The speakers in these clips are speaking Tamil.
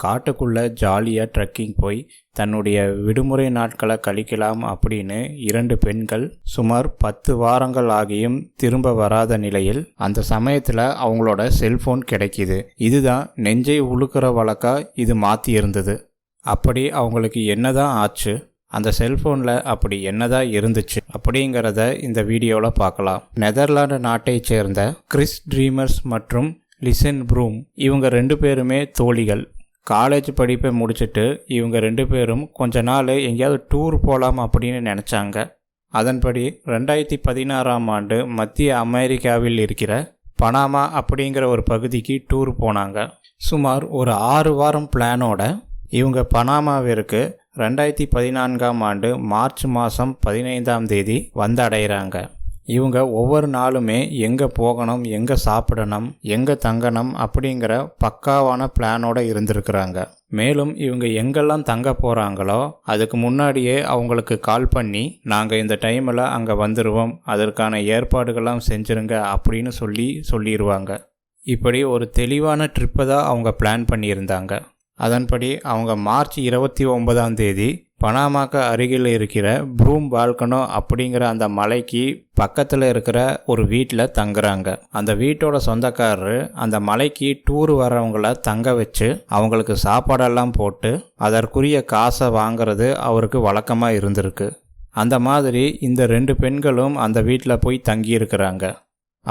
காட்டுக்குள்ளே ஜாலியாக ட்ரெக்கிங் போய் தன்னுடைய விடுமுறை நாட்களை கழிக்கலாம் அப்படின்னு இரண்டு பெண்கள் சுமார் பத்து வாரங்கள் ஆகியும் திரும்ப வராத நிலையில் அந்த சமயத்தில் அவங்களோட செல்ஃபோன் கிடைக்கிது. இதுதான் நெஞ்சை உழுக்கிற வழக்கா இது மாற்றி இருந்தது. அப்படி அவங்களுக்கு என்னதான் ஆச்சு? அந்த செல்ஃபோனில் அப்படி என்னதான் இருந்துச்சு? அப்படிங்கிறத இந்த வீடியோவில் பார்க்கலாம். நெதர்லாந்து நாட்டைச் சேர்ந்த கிறிஸ் ட்ரீமர்ஸ் மற்றும் லிசன் ப்ரூம் இவங்க ரெண்டு பேருமே தோழிகள். காலேஜ் படிப்பை முடிச்சுட்டு இவங்க ரெண்டு பேரும் கொஞ்ச நாள் எங்கேயாவது டூர் போகலாம் அப்படின்னு நினச்சாங்க. அதன்படி ரெண்டாயிரத்தி பதினாறாம் ஆண்டு மத்திய அமெரிக்காவில் இருக்கிற பனாமா அப்படிங்கிற ஒரு பகுதிக்கு டூர் போனாங்க. சுமார் ஒரு ஆறு வாரம் பிளானோட இவங்க பனாமாவிற்கு ரெண்டாயிரத்தி பதினான்காம் ஆண்டு மார்ச் மாதம் பதினைந்தாம் தேதி வந்தடைகிறாங்க. இவங்க ஒவ்வொரு நாளுமே எங்கே போகணும் எங்கே சாப்பிடணும் எங்கே தங்கணும் அப்படிங்கிற பக்காவான பிளானோட இருந்திருக்கிறாங்க. மேலும் இவங்க எங்கெல்லாம் தங்க போகிறாங்களோ அதுக்கு முன்னாடியே அவங்களுக்கு கால் பண்ணி நாங்கள் இந்த டைமில் அங்கே வந்துடுவோம் அதற்கான ஏற்பாடுகள்லாம் செஞ்சுருங்க அப்படின்னு சொல்லி சொல்லிடுவாங்க இப்படி ஒரு தெளிவான ட்ரிப்பை தான் அவங்க பிளான் பண்ணியிருந்தாங்க. அதன்படி அவங்க மார்ச் இருபத்தி ஒன்பதாம் தேதி பனாமாக்கு அருகில் இருக்கிற ப்ரூம் பால்கனோ அப்படிங்கிற அந்த மலைக்கு பக்கத்தில் இருக்கிற ஒரு வீட்டில் தங்குறாங்க. அந்த வீட்டோட சொந்தக்காரரு அந்த மலைக்கு டூர் வர்றவங்கள தங்க வச்சு அவங்களுக்கு சாப்பாடெல்லாம் போட்டு அதற்குரிய காசை வாங்கிறது அவருக்கு வழக்கமாக இருந்திருக்கு. அந்த மாதிரி இந்த ரெண்டு பெண்களும் அந்த வீட்டில் போய் தங்கியிருக்கிறாங்க.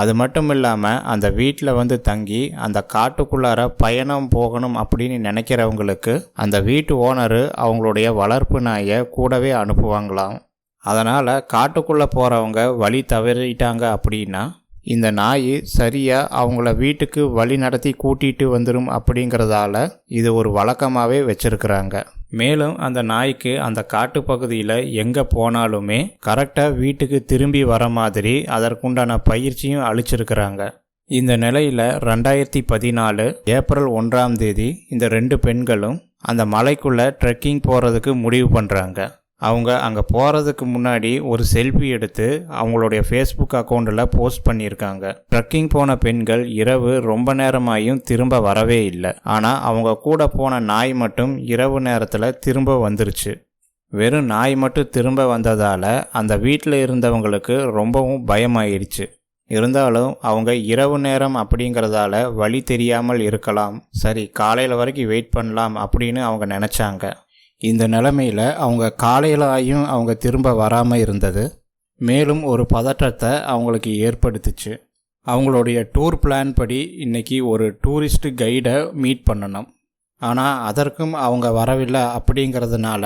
அது மட்டும் இல்லாமல் அந்த வீட்டில் வந்து தங்கி அந்த காட்டுக்குள்ளார பயணம் போகணும் அப்படின்னு நினைக்கிறவங்களுக்கு அந்த வீட்டு ஓனரு அவங்களுடைய வளர்ப்பு நாயை கூடவே அனுப்புவாங்களாம். அதனால் காட்டுக்குள்ளே போகிறவங்க வழி தவறிட்டாங்க அப்படின்னா இந்த நாய் சரியாக அவங்கள வீட்டுக்கு வழி நடத்தி கூட்டிகிட்டு வந்துடும் அப்படிங்கிறதால இது ஒரு வழக்கமாகவே வச்சுருக்கிறாங்க. மேலும் அந்த நாய்க்கு அந்த காட்டுப்பகுதியில் எங்கே போனாலுமே கரெக்டாக வீட்டுக்கு திரும்பி வர மாதிரி அதற்குண்டான பயிற்சியும் அளிச்சிருக்கிறாங்க. இந்த நிலையில் ரெண்டாயிரத்தி பதினாலு ஏப்ரல் ஒன்றாம் தேதி இந்த ரெண்டு பெண்களும் அந்த மலைக்குள்ளே ட்ரெக்கிங் போகிறதுக்கு முடிவு பண்ணுறாங்க அவங்க அங்கே போகிறதுக்கு முன்னாடி ஒரு செல்ஃபி எடுத்து அவங்களுடைய ஃபேஸ்புக் அக்கௌண்ட்டில் போஸ்ட் பண்ணியிருக்காங்க. ட்ரக்கிங் போன பெண்கள் இரவு ரொம்ப நேரமாயும் திரும்ப வரவே இல்லை. ஆனால் அவங்க கூட போன நாய் மட்டும் இரவு நேரத்தில் திரும்ப வந்துருச்சு. வெறும் நாய் மட்டும் திரும்ப வந்ததால் அந்த வீட்டில் இருந்தவங்களுக்கு ரொம்பவும் பயமாயிடுச்சு இருந்தாலும் அவங்க இரவு நேரம் அப்படிங்கிறதால வழி தெரியாமல் இருக்கலாம். சரி காலையில் வரைக்கும் வெயிட் பண்ணலாம் அப்படின்னு அவங்க நினச்சாங்க. இந்த நிலைமையில் அவங்க காலையிலாயும் அவங்க திரும்ப வராமல் இருந்தது. மேலும் ஒரு பதற்றத்தை அவங்களுக்கு ஏற்படுத்துச்சு. அவங்களுடைய டூர் பிளான் படி இன்றைக்கி ஒரு டூரிஸ்ட் கைடை மீட் பண்ணணும். ஆனால் அதற்கும் அவங்க வரவில்லை அப்படிங்கிறதுனால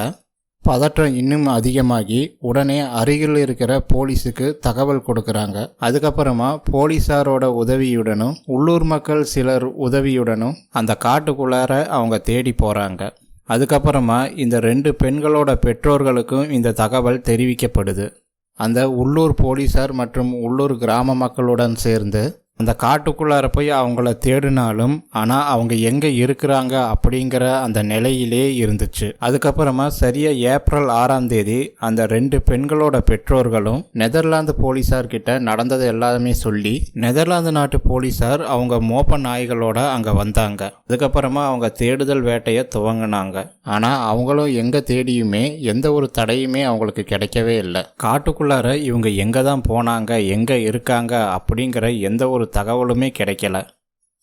பதற்றம் இன்னும் அதிகமாகி உடனே அருகில் இருக்கிற போலீஸுக்கு தகவல் கொடுக்குறாங்க. அதுக்கப்புறமா போலீஸாரோட உதவியுடனும் உள்ளூர் மக்கள் சிலர் உதவியுடனும் அந்த காட்டுக்குள்ளார அவங்க தேடி போகிறாங்க அதுக்கப்புறமா இந்த ரெண்டு பெண்களோட பெற்றோர்களுக்கும் இந்த தகவல் தெரிவிக்கப்படுது. அந்த உள்ளூர் போலீஸார் மற்றும் உள்ளூர் கிராம மக்களுடன் சேர்ந்து அந்த காட்டுக்குள்ளார போய் அவங்கள தேடினாலும் ஆனால் அவங்க எங்கே இருக்கிறாங்க அப்படிங்கிற அந்த நிலையிலே இருந்துச்சு. அதுக்கப்புறமா சரியா ஏப்ரல் ஆறாம் தேதி அந்த ரெண்டு பெண்களோட பெற்றோர்களும் நெதர்லாந்து போலீஸார் கிட்ட நடந்தது எல்லாமே சொல்லி நெதர்லாந்து நாட்டு போலீஸார் அவங்க மோப்ப நாய்களோட அங்கே வந்தாங்க. அதுக்கப்புறமா அவங்க தேடுதல் வேட்டையை துவங்கினாங்க. ஆனால் அவங்களும் எங்கே தேடியுமே எந்த ஒரு தடையுமே அவங்களுக்கு கிடைக்கவே இல்லை. காட்டுக்குள்ளார இவங்க எங்கே தான் போனாங்க எங்கே இருக்காங்க அப்படிங்கிற எந்த ஒரு தகவலுமே கிடைக்கல.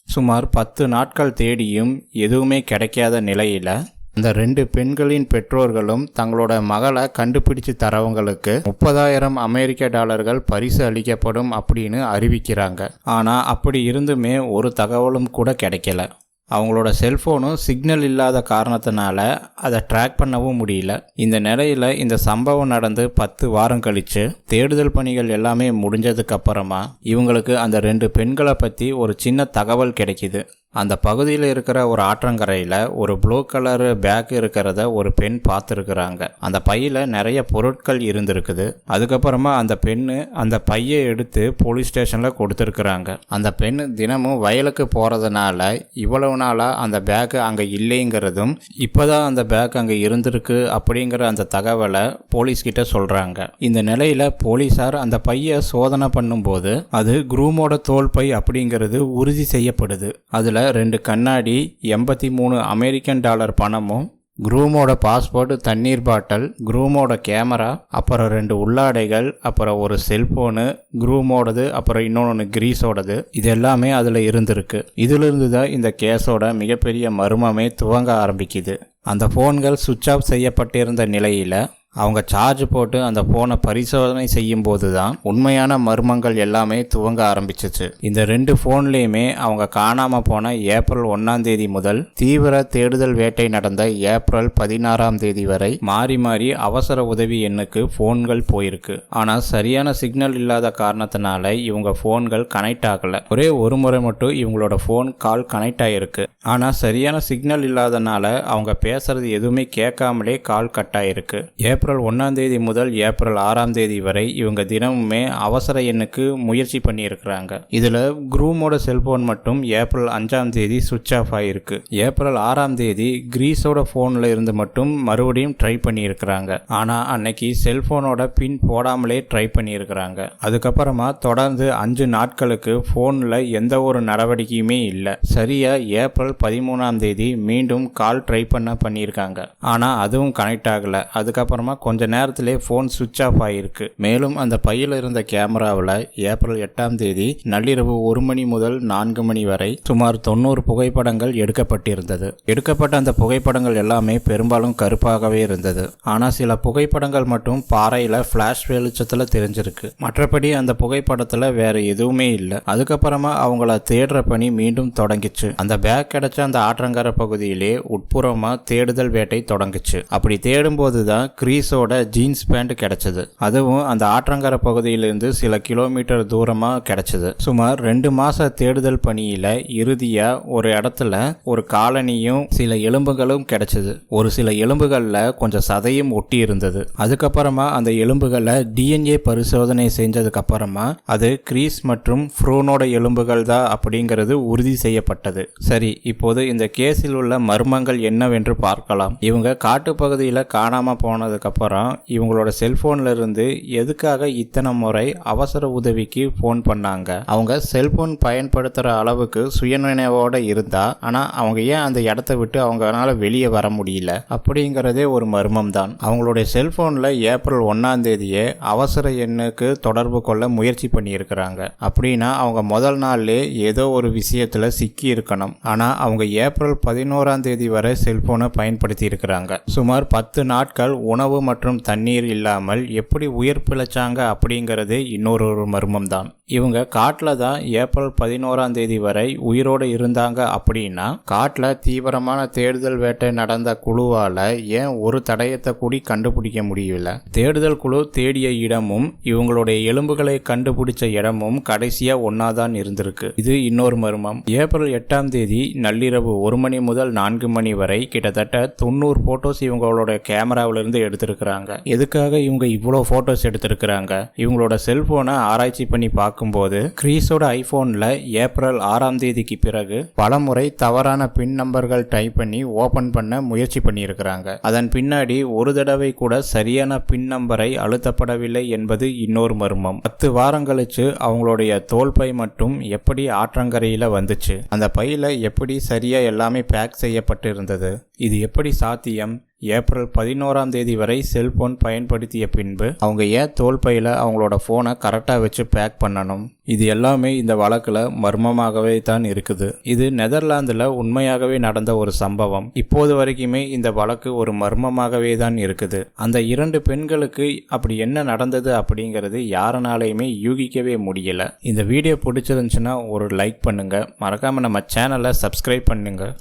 சுமார் பத்து நாட்கள் தேடியும் எதுவுமே கிடைக்காத நிலையில் அந்த ரெண்டு பெண்களின் பெற்றோர்களும் தங்களோட மகளை கண்டுபிடிச்சு தரவங்களுக்கு முப்பதாயிரம் அமெரிக்க டாலர்கள் பரிசு அளிக்கப்படும் அப்படின்னு அறிவிக்கிறாங்க. ஆனால் அப்படி இருந்துமே ஒரு தகவலும் கூட கிடைக்கல. அவங்களோட செல்ஃபோனும் சிக்னல் இல்லாத காரணத்தினால அதை ட்ராக் பண்ணவும் முடியல. இந்த நிலையில் இந்த சம்பவம் நடந்து பத்து வாரம் கழித்து தேடுதல் பணிகள் எல்லாமே முடிஞ்சதுக்கு அப்புறமா இவங்களுக்கு அந்த ரெண்டு பெண்களை பற்றி ஒரு சின்ன தகவல் கிடைக்கிது. அந்த பகுதியில் இருக்கிற ஒரு ஆற்றங்கரையில் ஒரு ப்ளூ கலர் பேக் இருக்கிறத ஒரு பெண் பார்த்துருக்குறாங்க. அந்த பையில் நிறைய பொருட்கள் இருந்திருக்குது. அதுக்கப்புறமா அந்த பெண்ணு அந்த பையை எடுத்து போலீஸ் ஸ்டேஷனில் கொடுத்துருக்குறாங்க. அந்த பெண் தினமும் வயலுக்கு போகிறதுனால இவ்வளவு நாளாக அந்த பேக்கு அங்கே இல்லைங்கிறதும் இப்போதான் அந்த பேக் அங்கே இருந்திருக்கு அப்படிங்கிற அந்த தகவலை போலீஸ்கிட்ட சொல்கிறாங்க இந்த நிலையில் போலீஸார் அந்த பையை சோதனை பண்ணும்போது அது குரூமோட தோல் பை அப்படிங்கிறது உறுதி செய்யப்படுது. அதில் ரெண்டு கண்ணாடி எண்பத்தி மூணு அமெரிக்கன் டாலர் பணமும் குரூமோட பாஸ்போர்ட் தண்ணீர் பாட்டில் குரூமோட கேமரா அப்புறம் ரெண்டு உள்ளாடைகள் அப்புறம் ஒரு செல்போனு குரூமோடது அப்புறம் இன்னொன்று கிரீஸோடது. இது எல்லாமே அதில் இருந்திருக்கு. இதிலிருந்து தான் இந்த கேஸோட மிகப்பெரிய மர்மமே துவங்க ஆரம்பிக்குது. அந்த ஃபோன்கள் சுவிட்ச் ஆஃப் செய்யப்பட்டிருந்த நிலையில் அவங்க சார்ஜ் போட்டு அந்த ஃபோனை பரிசோதனை செய்யும் போது தான் உண்மையான மர்மங்கள் எல்லாமே துவங்க ஆரம்பிச்சிச்சு. இந்த ரெண்டு ஃபோன்லேயுமே அவங்க காணாமல் போன ஏப்ரல் ஒன்றாம் தேதி முதல் தீவிர தேடுதல் வேட்டை நடந்த ஏப்ரல் பதினாறாம் தேதி வரை மாறி மாறி அவசர உதவி எண்ணுக்கு ஃபோன்கள் போயிருக்கு. ஆனால் சரியான சிக்னல் இல்லாத காரணத்தினால இவங்க ஃபோன்கள் கனெக்ட் ஆகலை. ஒரே ஒரு முறை மட்டும் இவங்களோட ஃபோன் கால் கனெக்ட் ஆகிருக்கு ஆனால் சரியான சிக்னல் இல்லாதனால அவங்க பேசுறது எதுவுமே கேட்காமலே கால் கட் ஆயிருக்கு. ஏப்ரல் ஒன்றாம் தேதி முதல் ஏப்ரல் ஆறாம் தேதி வரை இவங்க தினமுமே அவசர எண்ணுக்கு முயற்சி பண்ணியிருக்கிறாங்க. இதில் குரூமோட செல்போன் மட்டும் ஏப்ரல் அஞ்சாம் தேதி சுவிட்ச் ஆஃப் ஆகிருக்கு ஏப்ரல் ஆறாம் தேதி கிரீஸோட ஃபோனில் இருந்து மட்டும் மறுபடியும் ட்ரை பண்ணியிருக்கிறாங்க. ஆனால் அன்னைக்கு செல்போனோட பின் போடாமலே ட்ரை பண்ணியிருக்கிறாங்க. அதுக்கப்புறமா தொடர்ந்து அஞ்சு நாட்களுக்கு ஃபோனில் எந்த ஒரு நடவடிக்கையுமே இல்லை. சரியாக ஏப்ரல் பதிமூணாம் தேதி மீண்டும் கால் ட்ரை பண்ண பண்ணியிருக்காங்க. ஆனால் அதுவும் கனெக்ட் ஆகலை. அதுக்கப்புறமா கொஞ்ச நேரத்திலே ஃபோன் சுவிட்ச் ஆஃப் ஆகியிருக்கு மேலும் அந்த பையில் இருந்த கேமராவில் ஏப்ரல் எட்டாம் தேதி நள்ளிரவு ஒரு மணி முதல் நான்கு மணி வரை சுமார் தொண்ணூறு புகைப்படங்கள் எடுக்கப்பட்டிருந்தது. எடுக்கப்பட்ட அந்த புகைப்படங்கள் எல்லாமே பெரும்பாலும் கருப்பாகவே இருந்தது. ஆனால் சில புகைப்படங்கள் மட்டும் பாறையில் ஃப்ளாஷ் வெளிச்சத்தில் தெரிஞ்சிருக்கு. மற்றபடி அந்த புகைப்படத்தில் வேற எதுவுமே இல்லை. அதுக்கப்புறமா அவங்கள தேடுற பணி மீண்டும் தொடங்கிச்சு. அந்த பேக் கிடைச்ச அந்த ஆற்றங்கார பகுதியிலே உட்புறமா தேடுதல் வேட்டை தொடங்குச்சு. அப்படி தேடும்போது தான் கிரீஸோட ஜீன்ஸ் பேண்ட் கிடைச்சது. அதுவும் அந்த ஆற்றங்கரை பகுதியிலிருந்து சில கிலோமீட்டர் தூரமா கிடைச்சது. சுமார் ரெண்டு மாச தேடுதல் பணியில இறுதியா ஒரு இடத்துல ஒரு காலனியும் சில எலும்புகளும் கிடைச்சது. ஒரு சில எலும்புகள்ல கொஞ்சம் சதையும் ஒட்டி இருந்தது. அதுக்கப்புறமா அந்த எலும்புகளை டிஎன்ஏ பரிசோதனை செஞ்சதுக்கு அப்புறமா அது கிரீஸ் மற்றும் ஃப்ரோனோட எலும்புகள் தான் அப்படிங்கிறது உறுதி செய்யப்பட்டது. சரி இப்போது இந்த கேஸில் உள்ள மர்மங்கள் என்னவென்று பார்க்கலாம். இவங்க காட்டுப்பகுதியில் காணாம போனதுக்கு அப்புறம் இவங்களோட செல்போன்ல இருந்து எதுக்காக இத்தனை முறை அவசர உதவிக்கு ஃபோன் பண்ணாங்க? அவங்க செல்போன் பயன்படுத்துகிற அளவுக்கு சுயநினைவோட இருந்தா ஆனால் அவங்க ஏன் அந்த இடத்த விட்டு அவங்களால வெளியே வர முடியல? அப்படிங்கிறதே ஒரு மர்மம் தான். அவங்களுடைய செல்போன்ல ஏப்ரல் ஒன்னாம் தேதியே அவசர எண்ணுக்கு தொடர்பு கொள்ள முயற்சி பண்ணியிருக்கிறாங்க. அப்படின்னா அவங்க முதல் நாள்லே ஏதோ ஒரு விஷயத்தில் சிக்கி இருக்கணும். ஆனால் அவங்க ஏப்ரல் பதினோராம் தேதி வரை செல்போனை பயன்படுத்தி இருக்கிறாங்க. சுமார் பத்து நாட்கள் உணவு மற்றும் தண்ணீர் இல்லாமல் எப்படி உயிர் பிழைச்சாங்க அப்படிங்கிறது இன்னொரு ஒரு மர்மம் தான் இவங்க காட்டில் தான் ஏப்ரல் பதினோராம் தேதி வரை உயிரோடு இருந்தாங்க அப்படின்னா காட்டில் தீவிரமான தேடுதல் வேட்டை நடந்த குழுவால் ஏன் ஒரு தடயத்தை கூடி கண்டுபிடிக்க முடியல? தேடுதல் குழு தேடிய இடமும் இவங்களுடைய எலும்புகளை கண்டுபிடிச்ச இடமும் கடைசியாக ஒன்றா தான் இருந்திருக்கு. இது இன்னொரு மர்மம். ஏப்ரல் எட்டாம் தேதி நள்ளிரவு ஒரு மணி முதல் நான்கு மணி வரை கிட்டத்தட்ட தொண்ணூறு ஃபோட்டோஸ் இவங்களோட கேமராவிலிருந்து எடுத்திருக்கிறாங்க. எதுக்காக இவங்க இவ்வளோ ஃபோட்டோஸ் எடுத்திருக்கிறாங்க? இவங்களோட செல்ஃபோனை ஆராய்ச்சி பண்ணி பார்க்கும்போது கிரீஸோட ஐஃபோனில் ஏப்ரல் ஆறாம் தேதிக்கு பிறகு பலமுறை தவறான பின் நம்பர்கள் டைப் பண்ணி ஓபன் பண்ண முயற்சி பண்ணியிருக்கிறாங்க. அதன் பின்னாடி ஒரு தடவை கூட சரியான பின் நம்பரை அழுத்தப்படவில்லை என்பது இன்னொரு மர்மம். பத்து வாரம் கழிச்சு அவங்களுடைய தோல்பை மட்டும் எப்படி ஆற்றங்கரையில் வந்துச்சு? அந்த பையில எப்படி சரியா எல்லாமே பேக் செய்யப்பட்டிருந்தது? இது எப்படி சாத்தியம்? ஏப்ரல் பதினோராம் தேதி வரை செல்போன் பயன்படுத்திய பின்பு அவங்க ஏன் தோல்பையில் அவங்களோட ஃபோனை கரெக்டாக வச்சு பேக் பண்ணணும்? இது எல்லாமே இந்த வழக்கில் மர்மமாகவே தான் இருக்குது. இது நெதர்லாந்தில் உண்மையாகவே நடந்த ஒரு சம்பவம். இப்போது வரைக்குமே இந்த வழக்கு ஒரு மர்மமாகவே தான் இருக்குது. அந்த இரண்டு பெண்களுக்கு அப்படி என்ன நடந்தது அப்படிங்கிறது யாருனாலையுமே யூகிக்கவே முடியல. இந்த வீடியோ பிடிச்சிருந்துச்சுன்னா ஒரு லைக் பண்ணுங்கள் மறக்காமல் நம்ம சேனலை சப்ஸ்கிரைப் பண்ணுங்கள்